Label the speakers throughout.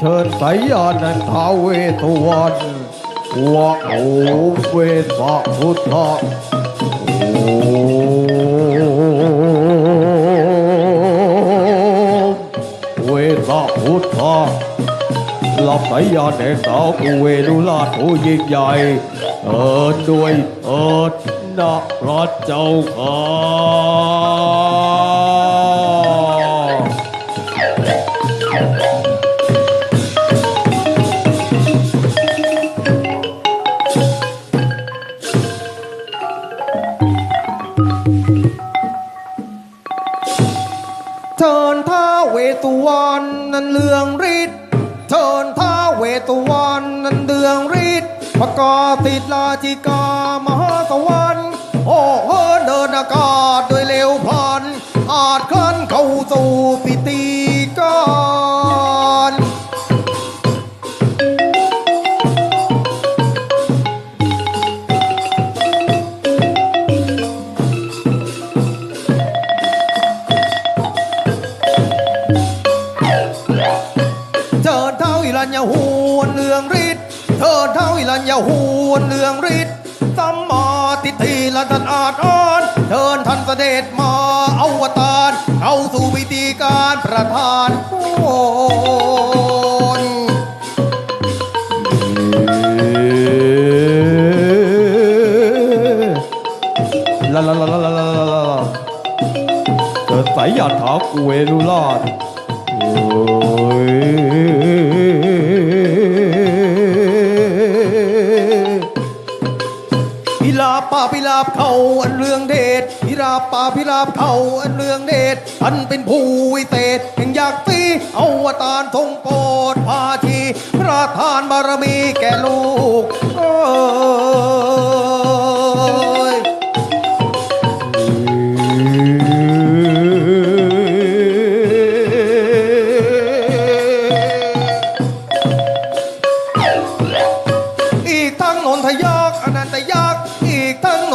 Speaker 1: เชิญสายยานันทาเวทวันวะโอเวสะพุทธะเวสะพุทธะหลับสายยาแห่งสาวกูเวลุลาชผู้ยิ่งใหญ่เอิญด้วยเอิญนะพระเจ้าค่ะ
Speaker 2: ตุวันนั้นเลืองฤทธิ์เทินท้าเวตุวันนั้นเดืองฤทธิ์ประกาศติดลาจิกามหาสวรรค์โอ้เฮินเดินอากาศด้วยเร็วพลันอาจเคลื่อนเข้าสู่ปิติกา วิรัญญหุนเลืองฤทธิ์เธอเท้าวิรัญญหุนเลืองฤทธิ์สัมมาติฏฐิละทันอาจอ่นเดินทันเสด็จมาเอวตารเข้าสู่วิธีการประทานโอ
Speaker 1: นลาลาลาลาลาลาลาเกิดสายหยาดถากุเวลุลาดา
Speaker 2: พิลาบเขาอันเรืองเดชพิลาบป่าพิลาบเขาอันเรืองเดชท่านเป็นผู้วิเศษแห่งอยักตีอวตารทรงโปรดพาทีพระทานบารมีแก่ลูกเอ้ยอีกทั้งนนทยัก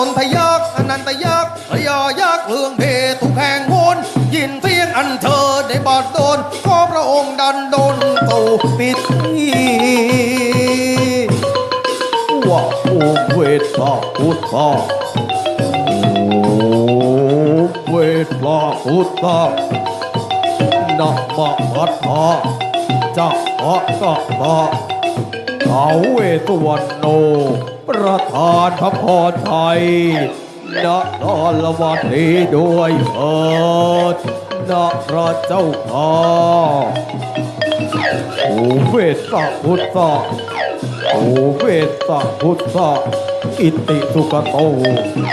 Speaker 2: นนทยักษ์อนันตยักษ์พญายักษ์เรื่องเพทุกแห่งโหนยินเสียงอันเชิญในบาดโดนขอพระองค์ดันโดนสู่ปิด
Speaker 1: วะโอเวสะพุทธะโอเวสะพุทธะนะมะพัทธะจะพะกะตะ ท้าวเวสสุวรรณโน ประธานพระพรไทยณตอนละวัตีด้วยเถิดนะพระเจ้าข้าโอเวสะพุทธะโอเวสะพุทธะอิติสุกโต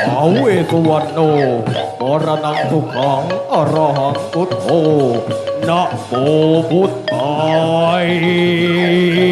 Speaker 1: อาเวสวรรณโนมรณังสุขังอรหังพุทโธนะโมพุทธาย